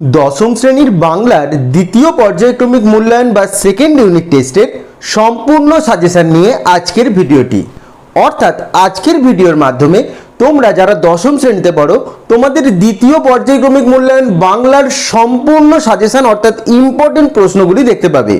দশম শ্রেণির বাংলার দ্বিতীয় পর্যায়ক্রমিক মূল্যায়ন বা সেকেন্ড ইউনিট টেস্টের সম্পূর্ণ সাজেশন নিয়ে আজকের ভিডিওটি। অর্থাৎ আজকের ভিডিওর মাধ্যমে তোমরা যারা দশম শ্রেণীতে পড়ো, তোমাদের দ্বিতীয় পর্যায়ক্রমিক মূল্যায়ন বাংলার সম্পূর্ণ সাজেশন অর্থাৎ ইম্পর্টেন্ট প্রশ্নগুলি দেখতে পাবে।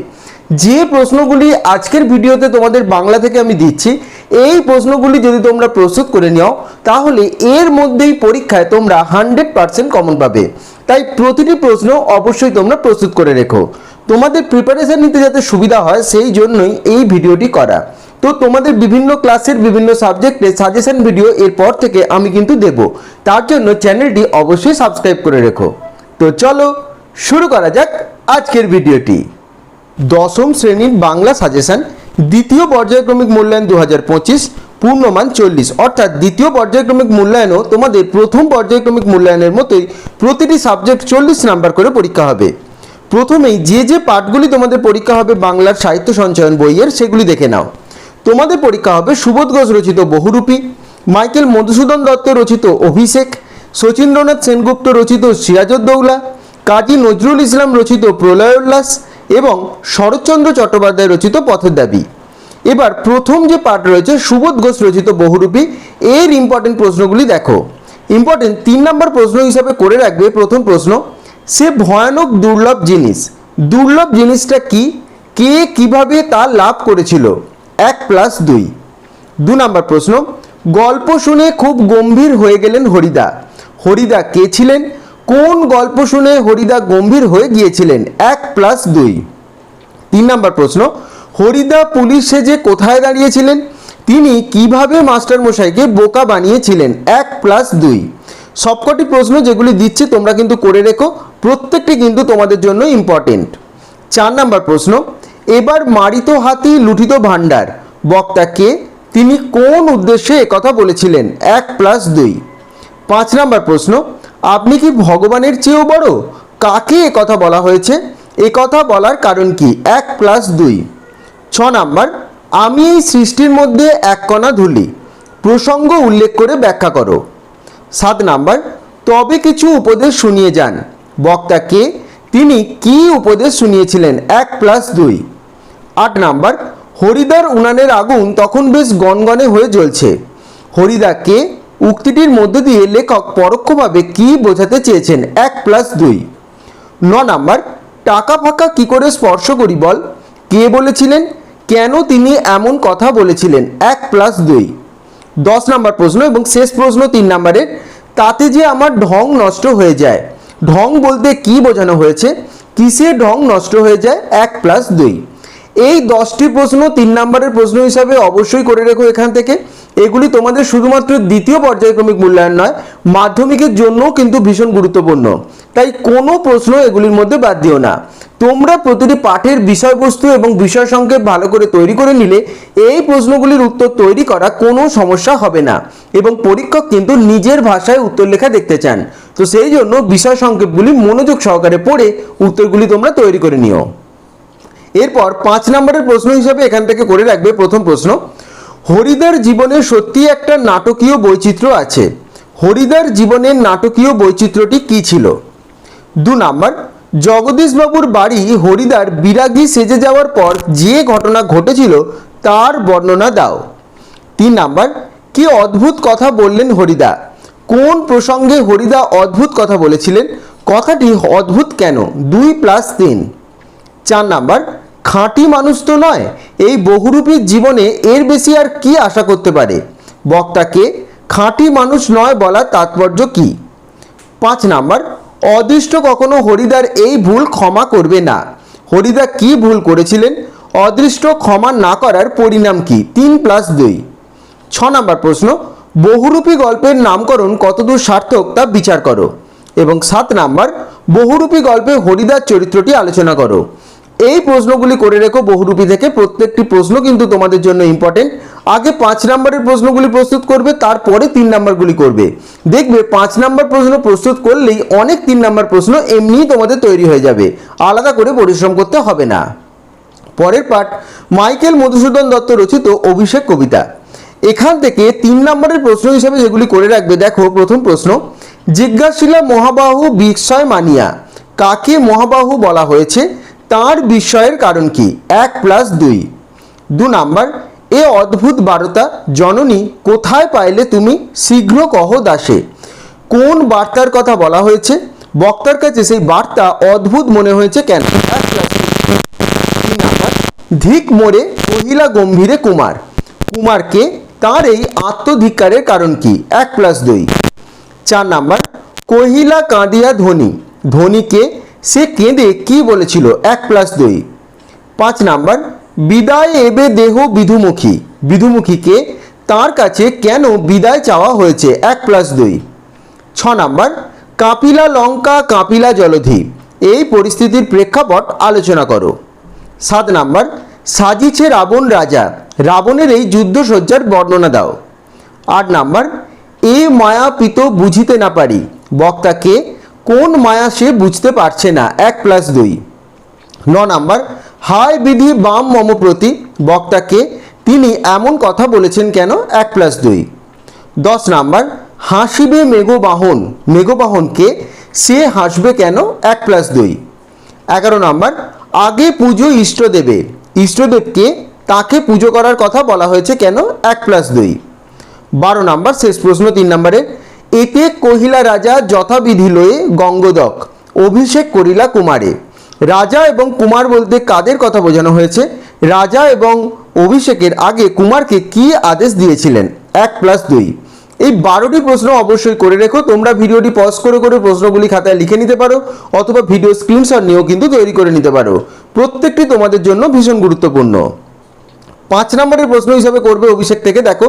যে প্রশ্নগুলি আজকের ভিডিওতে তোমাদের বাংলা থেকে আমি দিচ্ছি এই প্রশ্নগুলি যদি তোমরা প্রস্তুত করে নাও, তাহলে এর মধ্যেই পরীক্ষায় তোমরা হান্ড্রেড পার্সেন্ট কমন পাবে। তাই প্রতিটি প্রশ্ন অবশ্যই তোমরা প্রস্তুত করে রেখো। তোমাদের প্রিপারেশন নিতে যাতে সুবিধা হয়, সেই জন্যই এই ভিডিওটি করা। তো তোমাদের বিভিন্ন ক্লাসের বিভিন্ন সাবজেক্টে সাজেশন ভিডিও এরপর থেকে আমি কিন্তু দেব। তার জন্য চ্যানেলটি অবশ্যই সাবস্ক্রাইব করে রেখো। তো চলো শুরু করা যাক আজকের ভিডিওটি দশম শ্রেণির বাংলা সাজেশন দ্বিতীয় পর্যায়ক্রমিক মূল্যায়ন দু হাজার পঁচিশ, পূর্ণমান চল্লিশ। অর্থাৎ দ্বিতীয় পর্যায়ক্রমিক মূল্যায়নও তোমাদের প্রথম পর্যায়ক্রমিক মূল্যায়নের মতোই প্রতিটি সাবজেক্ট চল্লিশ নাম্বার করে পরীক্ষা হবে। প্রথমেই যে যে পাঠগুলি তোমাদের পরীক্ষা হবে বাংলার সাহিত্য সঞ্চয়ন বইয়ের, সেগুলি দেখে নাও। তোমাদের পরীক্ষা হবে সুবোধ ঘোষ রচিত বহুরূপী, মাইকেল মধুসূদন দত্ত রচিত অভিষেক শচীন্দ্রনাথ সেনগুপ্ত রচিত সিরাজউদ্দৌলা, কাজী নজরুল ইসলাম রচিত প্রলয়োল্লাস এবং শরৎচন্দ্র চট্টোপাধ্যায় রচিত পথের দাবি। এবার প্রথম যে পাঠ রয়েছে, সুবোধ ঘোষ রচিত বহুরূপী, এর ইম্পর্টেন্ট প্রশ্নগুলি দেখো। ইম্পর্টেন্ট তিন নম্বর প্রশ্ন হিসাবে করে রাখবে প্রথম প্রশ্ন, সে ভয়ানক দুর্লভ জিনিস। দুর্লভ জিনিসটা কি? কে কীভাবে তা লাভ করেছিল? এক প্লাস দুই। দু নম্বর প্রশ্ন, গল্প শুনে খুব গম্ভীর হয়ে গেলেন হরিদা। হরিদা কে ছিলেন? কোন গল্প শুনে হরিদা গম্ভীর হয়ে গিয়েছিলেন? এক প্লাস দুই। তিন নম্বর প্রশ্ন, হরিদা পুলিশ সেজে কোথায় দাঁড়িয়েছিলেন? তিনি কীভাবে মাস্টার মশাইকে বোকা বানিয়েছিলেন? এক প্লাস দুই। সবকটি প্রশ্ন যেগুলি দিচ্ছি তোমরা কিন্তু করে রেখো, প্রত্যেকটি কিন্তু তোমাদের জন্য ইম্পর্টেন্ট চার নম্বর প্রশ্ন, এবার মারিত হাতি লুঠিত ভাণ্ডার, বক্তা কে? তিনি কোন উদ্দেশ্যে একথা বলেছিলেন? এক প্লাস দুই। পাঁচ নম্বর প্রশ্ন আপনি কি ভগবানের চেয়েও বড়? কাকে একথা বলা হয়েছে? একথা বলার কারণ কি? এক প্লাস দুই। ছ নাম্বার, আমি এই সৃষ্টির মধ্যে এক কণা ধুলি। প্রসঙ্গ উল্লেখ করে ব্যাখ্যা করো। সাত নাম্বার, তবে কিছু উপদেশ শুনিয়ে যান। বক্তা কে? তিনি কি উপদেশ শুনিয়েছিলেন? এক প্লাস দুই। আট নাম্বার হরিদার উনানের আগুন তখন বেশ গনগনে হয়ে জ্বলছে। হরিদা কে? উক্তিটির মধ্য দিয়ে লেখক পরোক্ষভাবে কি বোঝাতে চেয়েছেন? এক প্লাস দুই। ন নাম্বার, টাকা ফাঁকা কি করে স্পর্শ করি বল? কে বলেছিলেন? কেন তিনি এমন কথা বলেছিলেন? এক প্লাস দুই। দশ নম্বর প্রশ্ন এবং শেষ প্রশ্ন তিন নম্বরের, তাতে যে আমার ঢং নষ্ট হয়ে যায়। ঢং বলতে কি বোঝানো হয়েছে? কিসে ঢং নষ্ট হয়ে যায়? এক প্লাস দুই। এই দশটি প্রশ্ন তিন নম্বরের প্রশ্ন হিসাবে অবশ্যই করে রেখো এখান থেকে। এগুলি তোমাদের শুধুমাত্র দ্বিতীয় পর্যায়ক্রমিক মূল্যায়ন নয়, মাধ্যমিকের জন্যও কিন্তু ভীষণ গুরুত্বপূর্ণ। তাই কোনো প্রশ্ন এগুলির মধ্যে বাদ দিও না। তোমরা প্রতিটি পাঠের বিষয়বস্তু এবং বিষয় সংক্ষেপ ভালো করে তৈরি করে নিলে এই প্রশ্নগুলির উত্তর তৈরি করা কোনো সমস্যা হবে না এবং পরীক্ষক কিন্তু নিজের ভাষায় উত্তর লেখা দেখতে চান। তো সেই জন্য বিষয় সংক্ষেপগুলি মনোযোগ সহকারে পড়ে উত্তরগুলি তোমরা তৈরি করে নিও। এরপর পাঁচ নম্বরের প্রশ্ন হিসাবে এখান থেকে করে রাখবে প্রথম প্রশ্ন। হরিদার জীবনে সত্যি একটা নাটকীয় বৈচিত্র্য আছে। হরিদার জীবনের নাটকীয় বৈচিত্র্যটি কি ছিল? দু নাম্বার, জগদীশবাবুর বাড়ি হরিদার বিরাগী সেজে যাওয়ার পর যে ঘটনা ঘটেছিল তার বর্ণনা দাও। তিন নাম্বার, কি অদ্ভুত কথা বললেন হরিদা? কোন প্রসঙ্গে হরিদা অদ্ভুত কথা বলেছিলেন? কথাটি অদ্ভুত কেন? দুই প্লাস তিন। চার নাম্বার, খাঁটি মানুষ তো নয়, এই বহুরূপীর জীবনে এর বেশি আর কি আশা করতে পারে? বক্তাকে, খাঁটি মানুষ নয় বলার তাৎপর্য কি? পাঁচ নাম্বার, অদৃষ্ট কখনো হরিদার এই ভুল ক্ষমা করবে না। হরিদা কি ভুল করেছিলেন? অদৃষ্ট ক্ষমা না করার পরিণাম কি? তিন প্লাস দুই। ছ নম্বর প্রশ্ন, বহুরূপী গল্পের নামকরণ কতদূর সার্থক তা বিচার করো। এবং সাত নাম্বার, বহুরূপী গল্পে হরিদার চরিত্রটি আলোচনা করো। এই প্রশ্নগুলি করে রেখো বহুরূপী থেকে। প্রত্যেকটি প্রশ্ন কিন্তু তোমাদের জন্য ইম্পর্টেন্ট আগে পাঁচ নম্বরের প্রশ্নগুলি প্রস্তুত করবে, তারপরে তিন নম্বরগুলি করবে। দেখবে পাঁচ নম্বর প্রশ্ন প্রস্তুত করলেই অনেক তিন নম্বর প্রশ্ন এমনিই তোমাদের তৈরি হয়ে যাবে। আলাদা করে পরিশ্রম করতে হবে না। পরের পাঠ, মাইকেল মধুসূদন দত্ত রচিত অভিষেক কবিতা। এখান থেকে তিন নম্বরের প্রশ্ন হিসেবে যেগুলি করে রাখবে, দেখো প্রথম প্রশ্ন। জিজ্ঞাসিলা মহাবাহু বিস্ময় মানিয়া, কাকে মহাবাহু বলা হয়েছে? তার বিস্ময়ের কারণ কি? এক প্লাস দুই। দু নাম্বার, এ অদ্ভুত বার্তা, জননী, কোথায় পাইলে তুমি শীঘ্র কহ দাসে? কোন বার্তার কথা বলা হয়েছে? বক্তার কাছে সেই বার্তা অদ্ভুত মনে হয়েছে কেন? ধিক মোড়ে কহিলা গম্ভীরে কুমার। কুমারকে তার এই আত্মধিক্কারের কারণ কি? এক প্লাস দুই। চার নাম্বার, কহিলা কাঁদিয়া ধনী। ধনীকে সে কেঁদে কি বলেছিল? এক প্লাস দুই। পাঁচ নাম্বার, বিদায় এবে দেহ বিধুমুখী। বিধুমুখীকে তার কাছে কেন বিদায় চাওয়া হয়েছে? এক প্লাস দুই। ছ নাম্বার, কাপিলা লঙ্কা, কাপিলা জলধি। এই পরিস্থিতির প্রেক্ষাপট আলোচনা করো। সাত নাম্বার, সাজিছে রাবণ রাজা। রাবণের এই যুদ্ধসজ্জার বর্ণনা দাও। আট নাম্বার, এ মায়া পিত বুঝিতে না পারি। বক্তাকে কোন মায়া সে বুঝতে পারছে না? এক প্লাস দুই। ন নাম্বার হায় বিধি বাম মম প্রতি বক্তাকে তিনি এমন কথা বলেছেন কেন? এক প্লাস দুই। দশ নাম্বার হাসিবে মেঘবাহন, মেঘবাহনকে সে হাসবে কেন? এক প্লাস দুই। এগারো নাম্বার আগে পুজো ইষ্টদেবে, ইষ্টদেবকে তাকে পুজো করার কথা বলা হয়েছে কেন? এক প্লাস দুই। বারো নাম্বার শেষ প্রশ্ন তিন নম্বরে এতে কহিলা রাজা যথাবিধি লয়ে গঙ্গদক অভিষেক করিলা কুমারে। রাজা এবং কুমার বলতে কাদের কথা বোঝানো হয়েছে? রাজা এবং অভিষেকের আগে কুমারকে কি আদেশ দিয়েছিলেন? এক প্লাস দুই। এই বারোটি প্রশ্ন অবশ্যই করে রেখো। তোমরা ভিডিওটি পজ করে করে প্রশ্নগুলি খাতায় লিখে নিতে পারো, অথবা ভিডিও স্ক্রিনশট নিয়েও কিন্তু তৈরি করে নিতে পারো। প্রত্যেকটি তোমাদের জন্য ভীষণ গুরুত্বপূর্ণ। পাঁচ নম্বরের প্রশ্ন হিসাবে করবে অভিষেক থেকে, দেখো।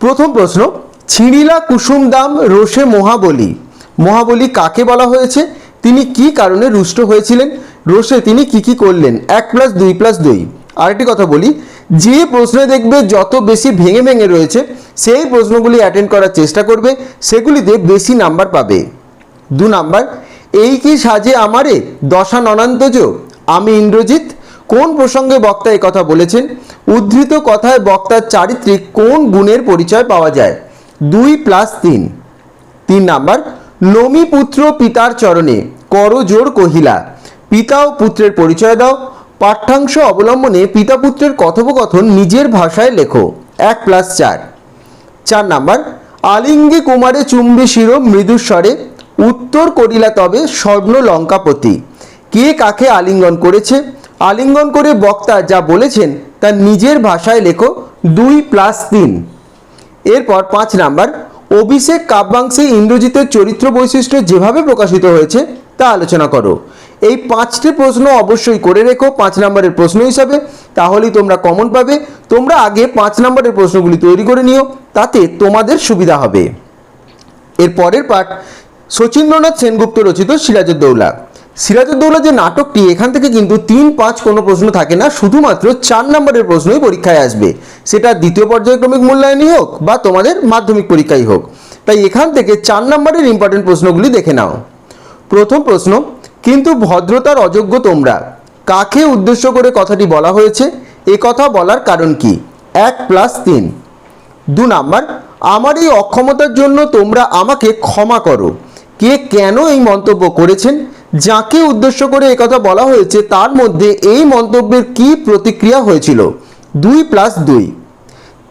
প্রথম প্রশ্ন ছিঁড়িলা কুসুম দাম রোষে মহাবলী। মহাবলী কাকে বলা হয়েছে? তিনি কি কারণে রুষ্ট হয়েছিলেন? রোষে তিনি কি কি করলেন? এক প্লাস দুই প্লাস দুই। আরেকটি কথা বলি, যে প্রশ্নে দেখবে যত বেশি ভেঙে ভেঙে রয়েছে, সেই প্রশ্নগুলি অ্যাটেন্ড করার চেষ্টা করবে সেগুলিতে বেশি নাম্বার পাবে। দু নাম্বার, এই কি সাজে আমারে দশা ননান্তজ? আমি ইন্দ্রজিৎ, কোন প্রসঙ্গে বক্তা কথা বলেছেন? উদ্ধৃত কথায় বক্তার চারিত্রিক কোন গুণের পরিচয় পাওয়া যায়? দুই প্লাস তিন। তিন নাম্বার, নমি পুত্র পিতার চরণে কর জোর কহিলা। পিতা ও পুত্রের পরিচয় দাও। পাঠ্যাংশ অবলম্বনে পিতা পুত্রের কথোপকথন নিজের ভাষায় লেখো। এক প্লাস চার। চার নাম্বার, আলিঙ্গে কুমারে চুম্বে শির মৃদুস্বরে উত্তর করিলা তবে স্বর্ণ লঙ্কাপতি। কে কাকে আলিঙ্গন করেছে? আলিঙ্গন করে বক্তা যা বলেছেন তা নিজের ভাষায় লেখো। দুই প্লাস তিন। এরপর পাঁচ নাম্বার, অভিষেক কাব্যাংশে ইন্দ্রজিতের চরিত্র বৈশিষ্ট্য যেভাবে প্রকাশিত হয়েছে, তা আলোচনা করো। এই পাঁচটি প্রশ্ন অবশ্যই করে রেখো পাঁচ নম্বরের প্রশ্ন হিসাবে, তাহলেই তোমরা কমন পাবে। তোমরা আগে পাঁচ নম্বরের প্রশ্নগুলি তৈরি করে নিও, তাতে তোমাদের সুবিধা হবে। এর পরের পাঠ, শচীন্দ্রনাথ সেনগুপ্ত রচিত সিরাজউদ্দৌলা সিরাজউদ্দৌলা যে নাটকটি, এখান থেকে কিন্তু তিন পাঁচ কোনো প্রশ্ন থাকে না, শুধুমাত্র চার নম্বরের প্রশ্নই পরীক্ষায় আসবে। সেটা দ্বিতীয় পর্যায়ক্রমিক মূল্যায়নই হোক বা তোমাদের মাধ্যমিক পরীক্ষাই হোক। তাই এখান থেকে চার নম্বরের ইম্পর্টেন্ট প্রশ্নগুলি দেখে নাও। প্রথম প্রশ্ন, কিন্তু ভদ্রতার অযোগ্য তোমরা? কাকে উদ্দেশ্য করে কথাটি বলা হয়েছে? এ কথা বলার কারণ কি? এক প্লাস তিন। দু নাম্বার, আমার এই অক্ষমতার জন্য তোমরা আমাকে ক্ষমা করো। কে কেন এই মন্তব্য করেছেন? যাকে উদ্দেশ্য করে কথা বলা হয়েছে, তার মধ্যে এই মন্তব্যের কি প্রতিক্রিয়া হয়েছিল? দুই প্লাস দুই।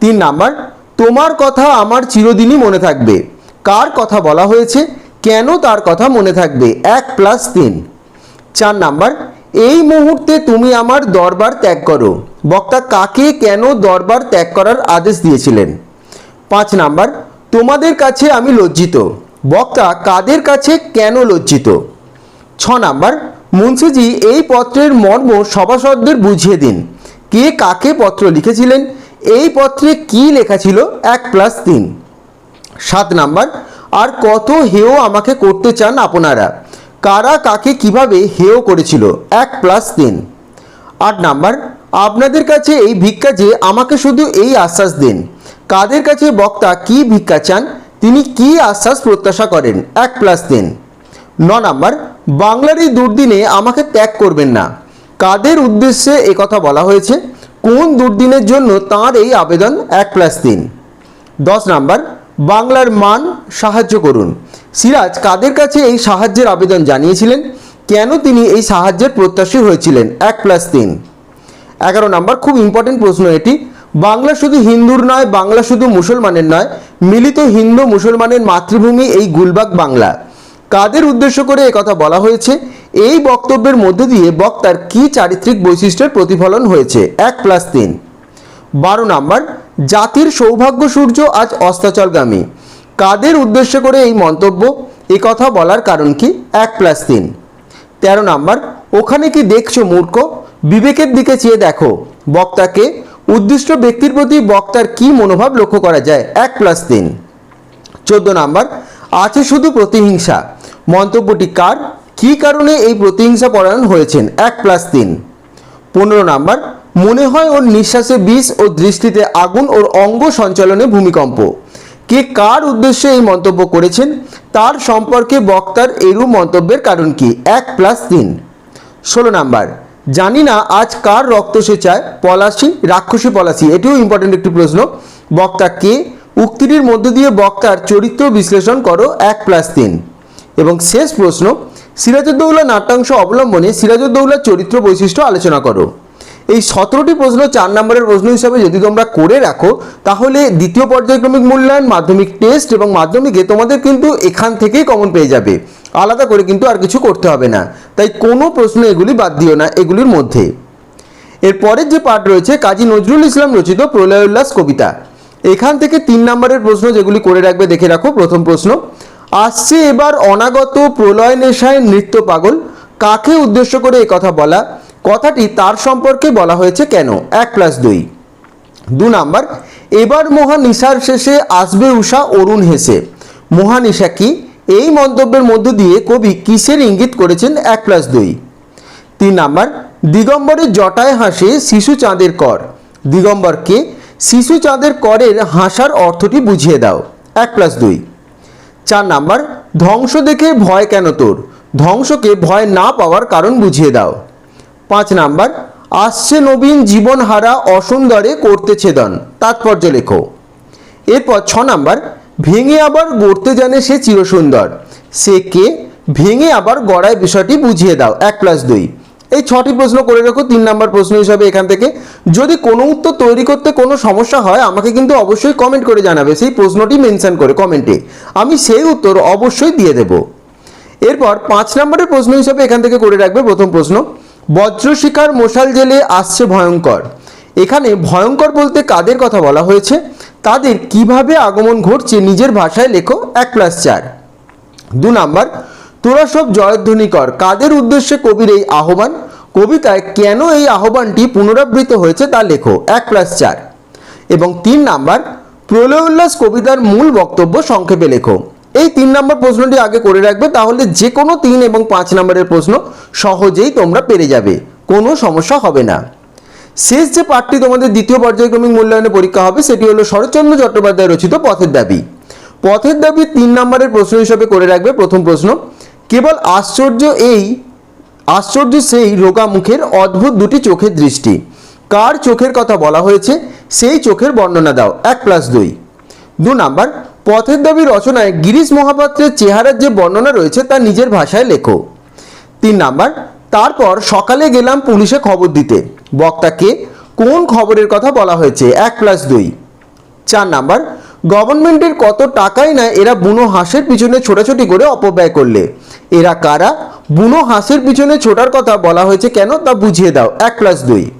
তিন নাম্বার, তোমার কথা আমার চিরদিনই মনে থাকবে। কার কথা বলা হয়েছে? কেন তার কথা মনে থাকবে? এক প্লাস তিন। চার নাম্বার, এই মুহূর্তে তুমি আমার দরবার ত্যাগ করো। বক্তা কাকে কেন দরবার ত্যাগ করার আদেশ দিয়েছিলেন? পাঁচ নাম্বার, তোমাদের কাছে আমি লজ্জিত। বক্তা কাদের কাছে কেন লজ্জিত? ছ নাম্বার, মুন্সিজি এই পত্রের মর্ম সভাসদদের বুঝিয়ে দিন। কে কাকে পত্র লিখেছিলেন, এই পত্রে কি লেখা ছিল, এক প্লাস তিন। সাত নাম্বার, আর কত হেয় আমাকে করতে চান আপনারা? কারা কাকে কীভাবে হেয় করেছিল, এক প্লাস তিন। আট নাম্বার, আপনাদের কাছে এই ভিক্ষা যে আমাকে শুধু এই আশ্বাস দিন। কাদের কাছে বক্তা কি ভিক্ষা চান, তিনি কি আশ্বাস প্রত্যাশা করেন, এক প্লাস তিন। ন নাম্বার, বাংলার এই দুর্দিনে আমাকে ত্যাগ করবেন না। কাদের উদ্দেশ্যে কথা বলা হয়েছে? কোন দুর্দিনের জন্য তার এই আবেদন এক প্লাস তিন? দশ নাম্বার, বাংলার মান সাহায্য করুন। সিরাজ, কাদের কাছে এই সাহায্যের আবেদন জানিয়েছিলেন? কেন তিনি এই সাহায্যের প্রত্যাশী হয়েছিলেন? এক প্লাস তিন। এগারো নাম্বার, খুব ইম্পর্টেন্ট প্রশ্ন এটি। বাংলা শুধু হিন্দুর নয়, বাংলা শুধু মুসলমানের নয়, মিলিত হিন্দু মুসলমানের মাতৃভূমি এই গুলবাগ বাংলা। কাদের উদ্দেশ্য করে কথা বলা হয়েছে? এই বক্তব্যের মধ্য দিয়ে বক্তার কি চারিত্রিক বৈশিষ্ট্যের প্রতিফলন হয়েছে? এক প্লাস তিন। বারো নাম্বার, জাতির সৌভাগ্য সূর্য আজ অস্তাচলগামী। কাদের উদ্দেশ্য করে এই মন্তব্য? এই কথা বলার কারণ কি? এক প্লাস তিন। তেরো নাম্বার, ওখানে কি দেখছ মূর্খ? বিবেকের দিকে চেয়ে দেখো। বক্তাকে, উদ্দিষ্ট ব্যক্তির প্রতি বক্তার কি মনোভাব লক্ষ্য করা যায়? এক প্লাস তিন। চোদ্দ নাম্বার, আছে শুধু প্রতিহিংসা। মন্তব্যটি কার? কী কারণে এই প্রতিহিংসা পরায়ণ হয়েছেন? এক প্লাস তিন। পনেরো নাম্বার, মনে হয় ওর নিঃশ্বাসে বিষ ও দৃষ্টিতে আগুন ওর অঙ্গ সঞ্চালনে ভূমিকম্প। কে কার উদ্দেশ্যে এই মন্তব্য করেছেন? তার সম্পর্কে বক্তার এরূপ মন্তব্যের কারণ কি? এক প্লাস তিন। ষোলো নাম্বার, জানি না আজ কার রক্ত সে চায় পলাশি, রাক্ষসী পলাশি, এটিও ইম্পর্টেন্ট একটি প্রশ্ন। বক্তা কে? উক্তিটির মধ্য দিয়ে বক্তার চরিত্র বিশ্লেষণ করো। এক প্লাস তিন। এবং শেষ প্রশ্ন, সিরাজউদ্দৌলা নাট্যাংশ অবলম্বনে সিরাজউদ্দৌলার চরিত্র বৈশিষ্ট্য আলোচনা করো। এই সতেরোটি প্রশ্ন চার নম্বরের প্রশ্ন হিসাবে যদি তোমরা করে রাখো, তাহলে দ্বিতীয় পর্যায়ক্রমিক মূল্যায়ন, মাধ্যমিক টেস্ট এবং মাধ্যমিকে তোমাদের কিন্তু এখান থেকেই কমন পেয়ে যাবে। আলাদা করে কিন্তু আর কিছু করতে হবে না। তাই কোনো প্রশ্ন এগুলি বাদ দিও না এগুলির মধ্যে। এর পরের যে পার্ট রয়েছে, কাজী নজরুল ইসলাম রচিত প্রলয় উল্লাস কবিতা। এখান থেকে তিন নম্বরের প্রশ্ন যেগুলি করে রাখবে দেখে রাখো। প্রথম প্রশ্ন আসছে এবার অনাগত প্রলয় নেশায় নৃত্য পাগল। কাকে উদ্দেশ্য করে এই কথা বলা? কথাটি তার সম্পর্কে বলা হয়েছে কেন? এক প্লাস দুই। দু নাম্বার, এবার মহানিশার শেষে আসবে উষা অরুণ হেসে। মহানিশা কি? এই মন্তব্যের মধ্য দিয়ে কবি কিসের ইঙ্গিত করেছেন? এক প্লাস দুই। তিন নাম্বার, দিগম্বরের জটায় হাসে শিশু চাঁদের কর। দিগম্বরকে শিশু চাঁদের করের হাসার অর্থটি বুঝিয়ে দাও। এক প্লাস দুই। চার নাম্বার, ধ্বংস দেখে ভয় কেন তোর? ধ্বংসকে ভয় না পাওয়ার কারণ বুঝিয়ে দাও। পাঁচ নাম্বার, আসছে নবীন জীবনহারা অসুন্দরে করতে ছেদন। তাৎপর্য লেখো। এরপর ছ নাম্বার, ভেঙে আবার গড়তে জানে সে চিরসুন্দর। সে কে? ভেঙে আবার গড়ায় বিষয়টি বুঝিয়ে দাও। এক প্লাস দুই। এই ছটি প্রশ্ন করে রাখো, তিন নাম্বার প্রশ্ন হিসাবে এখান থেকে। যদি কোনো উত্তর তৈরি করতে কোনো সমস্যা হয়, আমাকে কিন্তু অবশ্যই কমেন্ট করে জানাবে, সেই প্রশ্নটি মেনশন করে কমেন্টে আমি সেই উত্তর অবশ্যই দিয়ে দেব। এরপর পাঁচ নম্বরের প্রশ্ন হিসাবে এখান থেকে করে রাখবে প্রথম প্রশ্ন। বজ্রশিকার মশাল জেলে আসছে ভয়ঙ্কর। এখানে ভয়ঙ্কর বলতে কাদের কথা বলা হয়েছে? তাদের কীভাবে আগমন ঘটছে নিজের ভাষায় লেখো এক প্লাস চার। দু নাম্বার তোরা সব জয়ধ্বনি কর। কাদের উদ্দেশ্যে কবির এই আহ্বান? কবিতায় কেন এই আহ্বানটি পুনরাবৃত্ত হয়েছে তা লেখো। এক প্লাস চার। এবং তিন নাম্বার প্রলয় উল্লাস কবিতার মূল বক্তব্য সংক্ষেপে লেখো। এই তিন নম্বর প্রশ্নটি আগে করে রাখবে, তাহলে যে কোনো তিন এবং পাঁচ নম্বরের প্রশ্ন সহজেই তোমরা পেরে যাবে। কোনো সমস্যা হবে না। শেষ যে পাঠটি তোমাদের দ্বিতীয় পর্যায়ক্রমিক মূল্যায়নে পরীক্ষা হবে, সেটি হলো শরৎচন্দ্র চট্টোপাধ্যায় রচিত পথের দাবি। পথের দাবি তিন নম্বরের প্রশ্ন হিসাবে করে রাখবে প্রথম প্রশ্ন। কেবল আশ্চর্য এই, আশ্চর্য সেই রোগা মুখের অদ্ভুত দুটি চোখের দৃষ্টি। কার চোখের কথা বলা হয়েছে, সেই চোখের বর্ণনা দাও, এক প্লাস দুই। দু নাম্বার, পথের দাবি রচনায় গিরিশ মহাপাত্রের চেহারার যে বর্ণনা রয়েছে তা নিজের ভাষায় লেখো। তিন নাম্বার, তারপর সকালে গেলাম পুলিশে খবর দিতে। বক্তাকে কোন খবরের কথা বলা হয়েছে? এক প্লাস দুই। চার নাম্বার গভর্নমেন্টের কত টাকাই না এরা বুনো হাঁসের পিছনে ছোটাছুটি করে অপব্যয় করলে? এরা কারা? বুনো হাঁসের পিছনে ছোটার কথা বলা হয়েছে কেন? তা বুঝিয়ে দাও। এক প্লাস দুই।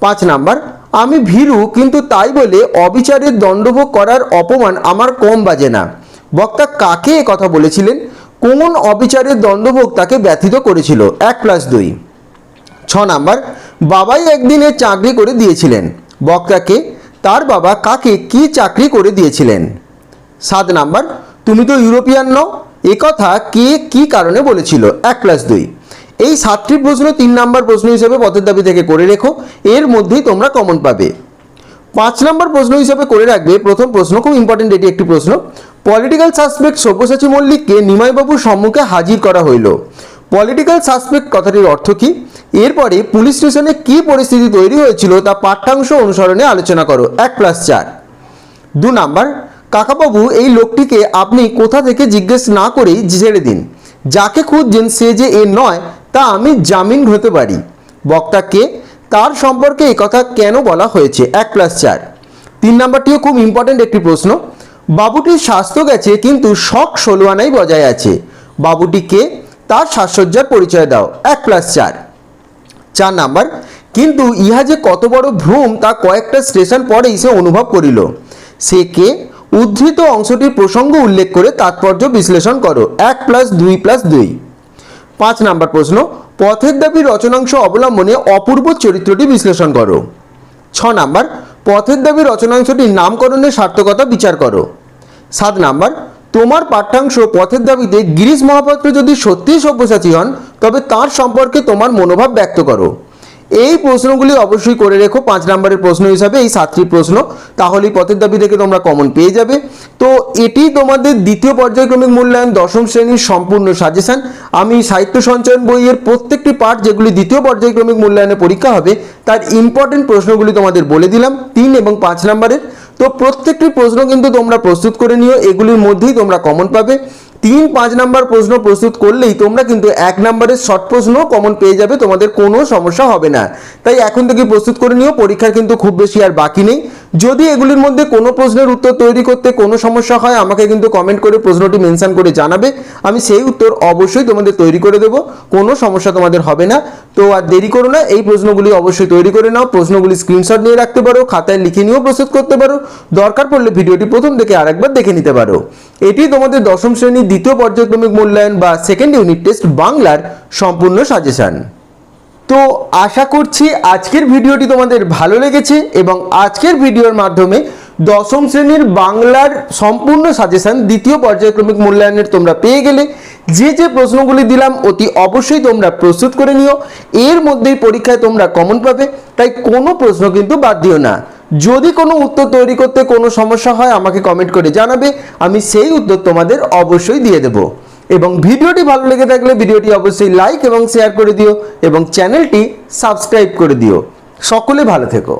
পাঁচ নাম্বার, আমি ভীরু, কিন্তু তাই বলে অবিচারের দণ্ডভোগ করার অপমান আমার কম বাজে না। বক্তা কাকে কথা বলেছিলেন? কোন অবিচারের দণ্ডভোগ তাকে ব্যথিত করেছিল? এক প্লাস দুই। ছ নাম্বার, বাবাই একদিনে চাকরি করে দিয়েছিলেন। বক্তাকে তার বাবা কাকে কি চাকরি করে দিয়েছিলেন? সাত নাম্বার, তুমি তো ইউরোপিয়ান নও কথা কে কি কারণে বলেছিল? এক প্লাস দুই। এই সাতটি প্রশ্ন তিন নাম্বার প্রশ্ন হিসেবে পথের দাবি থেকে করে রেখো, এর মধ্যেই তোমরা কমন পাবে। পাঁচ নম্বর প্রশ্ন হিসেবে করে রাখবে, প্রথম প্রশ্ন খুব ইম্পর্টেন্ট এটি একটি প্রশ্ন। পলিটিক্যাল সাসপেক্ট সব্যসাচী মল্লিককে নিমাইবাবুর সম্মুখে হাজির করা হইল। পলিটিক্যাল সাসপেক্ট কথাটির অর্থ কী? এরপরে পুলিশ স্টেশনে কী পরিস্থিতি তৈরি হয়েছিল তা পাঠ্যাংশ অনুসরণে আলোচনা করো। এক প্লাস চার। দু নাম্বার, কাকাবাবু, এই লোকটিকে আপনি কোথা থেকে জিজ্ঞেস না করেই ছেড়ে দিন। যাকে খুঁজছেন সে যে এ নয়, তা আমি জামিন হতে পারি। বক্তা কে? তার সম্পর্কে এই কথা কেন বলা হয়েছে? এক প্লাস চার। তিন নাম্বারটিও খুব ইম্পর্ট্যান্ট একটি প্রশ্ন। বাবুটির স্বাস্থ্য গেছে কিন্তু শখ ষোলো আনাই বজায় আছে। বাবুটি কে? তার সাজসজ্জার পরিচয় দাও। এক প্লাস চার। চার নাম্বার। কিন্তু ইহা যে কত বড় ভ্রম, তা কয়েকটা স্টেশন পরেই সে অনুভব করিল। সে কে? উদ্ধৃত অংশটির প্রসঙ্গ উল্লেখ করে তাৎপর্য বিশ্লেষণ করো। এক প্লাস দুই প্লাস দুই। পাঁচ নাম্বার প্রশ্ন, পথের দাবি রচনাংশ অবলম্বনে অপূর্ব চরিত্রটি বিশ্লেষণ করো। ছ নাম্বার, পথের দাবি রচনাংশটির নামকরণের সার্থকতা বিচার করো। সাত নাম্বার তোমার পাঠ্যাংশ পথের দাবিতে গিরিশ মহাপাত্র যদি সত্যিই সব্যসাচী হন, তবে তার সম্পর্কে তোমার মনোভাব ব্যক্ত করো। এই প্রশ্নগুলি অবশ্যই করে রেখো, পাঁচ নম্বরের প্রশ্ন হিসাবে, এই সাতটি প্রশ্ন, তাহলেই পথের দাবি থেকে তোমরা কমন পেয়ে যাবে। তো এটি তোমাদের দ্বিতীয় পর্যায়ক্রমিক মূল্যায়ন, দশম শ্রেণির সম্পূর্ণ সাজেশান আমি সাহিত্য সঞ্চয়ন বইয়ের প্রত্যেকটি পাঠ যেগুলি দ্বিতীয় পর্যায়ক্রমিক মূল্যায়নে পরীক্ষা হবে, তার ইম্পর্টেন্ট প্রশ্নগুলি তোমাদের বলে দিলাম, তিন এবং পাঁচ নম্বরের। তো প্রত্যেকটি প্রশ্ন কিন্তু তোমরা প্রস্তুত করে নিও এগুলির মধ্যেই তোমরা কমন পাবে। তিন পাঁচ নাম্বার প্রশ্ন প্রস্তুত করলেই তোমরা কিন্তু এক নাম্বারের শর্ট প্রশ্ন কমন পেয়ে যাবে, তোমাদের কোনো সমস্যা হবে না। তাই এখন থেকে প্রস্তুত করে নিও, পরীক্ষার কিন্তু খুব বেশি আর বাকি নেই। যদি এগুলির মধ্যে কোনো প্রশ্নের উত্তর তৈরি করতে কোনো সমস্যা হয়, আমাকে কিন্তু কমেন্ট করে প্রশ্নটি মেনশন করে জানাবে। আমি সেই উত্তর অবশ্যই তোমাদের তৈরি করে দেবো, কোনো সমস্যা তোমাদের হবে না। তো আর দেরি করো না, এই প্রশ্নগুলি অবশ্যই তৈরি করে নাও, প্রশ্নগুলি স্ক্রিনশট নিয়ে রাখতে পারো, খাতায় লিখে নিয়েও প্রস্তুত করতে পারো। দরকার পড়লে ভিডিওটি প্রথম থেকে আরেকবার দেখে নিতে পারো। এটি তোমাদের দশম শ্রেণির দ্বিতীয় পর্যায়ক্রমিক মূল্যায়ন বা সেকেন্ড ইউনিট টেস্ট বাংলার সম্পূর্ণ সাজেশন তো আশা করছি আজকের ভিডিওটি তোমাদের ভালো লেগেছে এবং আজকের ভিডিওর মাধ্যমে দশম শ্রেণির বাংলার সম্পূর্ণ সাজেশান দ্বিতীয় পর্যায়ক্রমিক মূল্যায়নের তোমরা পেয়ে গেলে। যে যে প্রশ্নগুলি দিলাম অতি অবশ্যই তোমরা প্রস্তুত করে নিও। এর মধ্যেই পরীক্ষায় তোমরা কমন পাবে, তাই কোনো প্রশ্ন কিন্তু বাদ দিও না। যদি কোনো উত্তর তৈরি করতে কোনো সমস্যা হয়, আমাকে কমেন্ট করে জানাবে। আমি সেই উত্তর তোমাদের অবশ্যই দিয়ে দেবো। এবং ভিডিওটি ভালো লেগে থাকলে ভিডিওটি অবশ্যই লাইক এবং শেয়ার করে দিও এবং চ্যানেলটি সাবস্ক্রাইব করে দিও। সকলে ভালো থেকো।